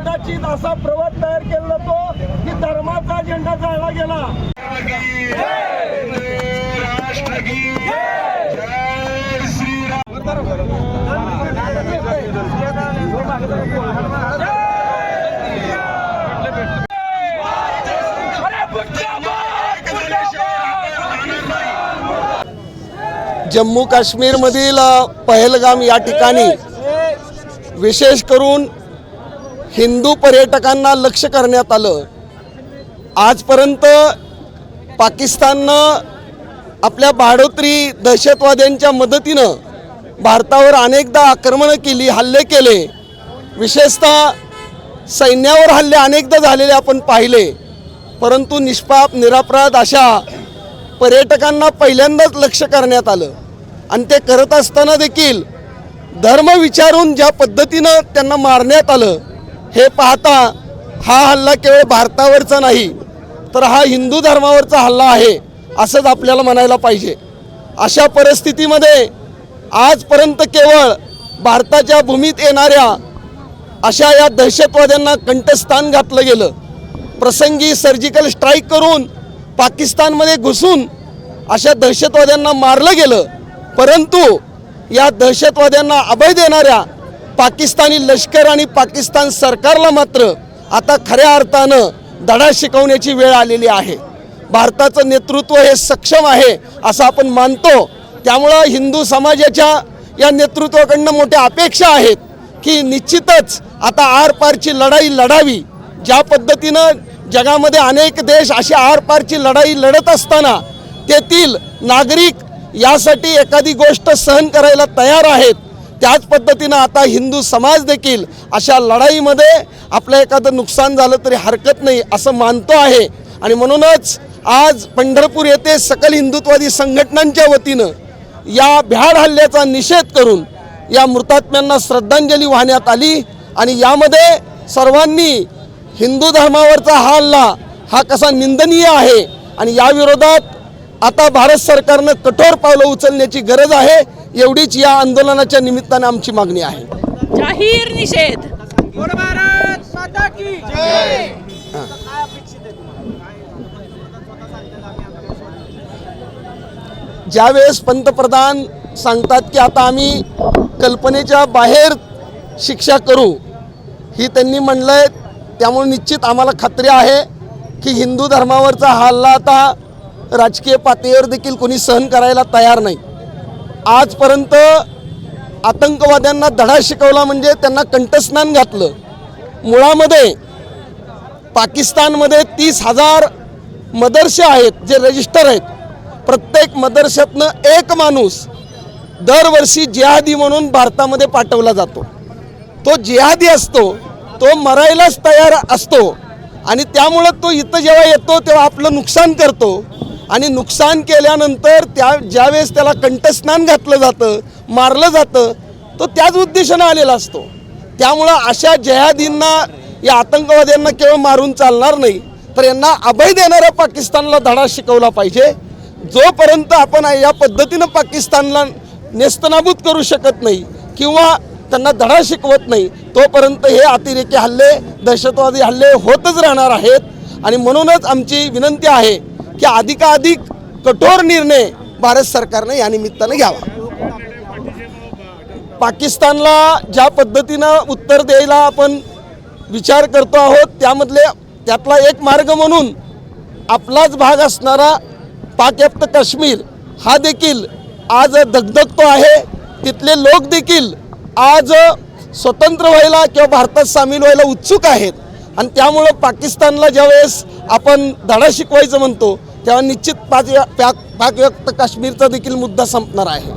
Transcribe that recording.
कदाचित असा प्रवाद तयार केला जातो की धर्माचा अजेंडा जाळला गेला. जम्मू काश्मीरमधील पहलगाम या ठिकाणी विशेष करून हिंदू पर्यटकांना लक्ष करण्यात आलं. आजपर्यंत पाकिस्ताननं आपल्या भाडोत्री दहशतवाद्यांच्या मदतीनं भारतावर अनेकदा आक्रमणं केली हल्ले केले. विशेषतः सैन्यावर हल्ले अनेकदा झालेले आपण पाहिले. परंतु निष्पाप निरापराध अशा पर्यटकांना पहिल्यांदाच लक्ष करण्यात आलं. आणि ते करत असताना देखील धर्म विचारून ज्या पद्धतीनं त्यांना मारण्यात आलं हे पाहता हा हल्ला केवळ भारतावरचा नाही तर हा हिंदू धर्मावरचा हल्ला आहे असंच आपल्याला म्हणायला पाहिजे. अशा परिस्थितीमध्ये आजपर्यंत केवळ भारताच्या भूमीत येणाऱ्या अशा या दहशतवाद्यांना कंठस्थान घातलं गेलं. प्रसंगी सर्जिकल स्ट्राईक करून पाकिस्तानमध्ये घुसून अशा दहशतवाद्यांना मारलं गेलं. परंतु या दहशतवाद्यांना अभय देणाऱ्या पाकिस्तानी लष्कर आणि पाकिस्तान सरकारला मात्र आता खऱ्या अर्थानं धडा शिकवण्याची वेळ आलेली आहे. भारताचं नेतृत्व हे सक्षम आहे असं आपण मानतो. त्यामुळं हिंदू समाजाच्या या नेतृत्वाकडनं मोठ्या अपेक्षा आहेत की निश्चितच आता आरपारची लढाई लढावी. ज्या पद्धतीनं जगामध्ये अनेक देश अशी आरपारची लढाई लढत असताना तेथील नागरिक यासाठी एखादी गोष्ट सहन करायला तयार आहेत. त्याच पद्धतीनं आता हिंदू समाज देखील अशा लढाईमध्ये आपलं एखादं नुकसान झालं तरी हरकत नाही असं मानतो आहे. आणि म्हणूनच आज पंढरपूर येथे सकल हिंदुत्वादी संघटनांच्या वतीनं या भ्याड हल्ल्याचा निषेध करून या मृतात्म्यांना श्रद्धांजली वाहण्यात आली आणि यामध्ये सर्वांनी हिंदू धर्मावरचा हा हल्ला हा कसा निंदनीय आहे आणि या विरोधात आता भारत सरकारनं कठोर पावलं उचलण्याची गरज आहे. एवढीच या आंदोलनाच्या निमित्ताने आमची मागणी आहे. जाहीर निषेध. ज्यावेळेस पंतप्रधान सांगतात की आता आम्ही कल्पनेच्या बाहेर शिक्षा करू ही त्यांनी म्हणलं आहे त्यामुळे निश्चित आम्हाला खात्री आहे की हिंदू धर्मावरचा हा हल्ला आता राजकीय पातळीवर देखील कोणी सहन करायला तयार नाही. आजपर्यंत आतंकवाद्यांना धडा शिकवला म्हणजे त्यांना कंठस्नान घातलं. मुळामध्ये पाकिस्तानमध्ये तीस हजार मदरसे आहेत जे रजिस्टर आहेत. प्रत्येक मदरशातनं एक माणूस दरवर्षी जिहादी म्हणून भारतामध्ये पाठवला जातो. तो जिहादी असतो तो मरायलाच तयार असतो आणि त्यामुळं तो इथं जेव्हा येतो तेव्हा आपलं नुकसान करतो. आणि नुकसान केल्यानंतर त्या ज्यावेळेस त्याला कंठस्नान घातलं जातं मारलं जातं तो त्याच उद्देशानं आलेला असतो. त्यामुळं अशा जहादींना या आतंकवाद्यांना केवळ मारून चालणार नाही तर यांना अभय देणाऱ्या पाकिस्तानला धडा शिकवला पाहिजे. जोपर्यंत आपण या पद्धतीनं पाकिस्तानला नेस्तनाबूत करू शकत नाही किंवा त्यांना धडा शिकवत नाही तोपर्यंत हे अतिरेकी हल्ले दहशतवादी हल्ले होतच राहणार आहेत. आणि म्हणूनच आमची विनंती आहे की अधिकाधिक कठोर निर्णय भारत सरकारने या निमित्तानं घ्यावा. पाकिस्तानला ज्या पद्धतीनं उत्तर द्यायला आपण विचार करतो आहोत त्यामधले त्यातला एक मार्ग म्हणून आपलाच भाग असणारा पाकव्याप्त काश्मीर हा देखील आज धगधगतो आहे. तिथले लोक देखील आज स्वतंत्र व्हायला किंवा भारतात सामील व्हायला उत्सुक आहेत. आणि त्यामुळं पाकिस्तानला ज्यावेळेस आपण धडा शिकवायचं म्हणतो तेव्हा निश्चित पाक पाक पाकव्याप्त काश्मीरचा देखील मुद्दा संपणार आहे.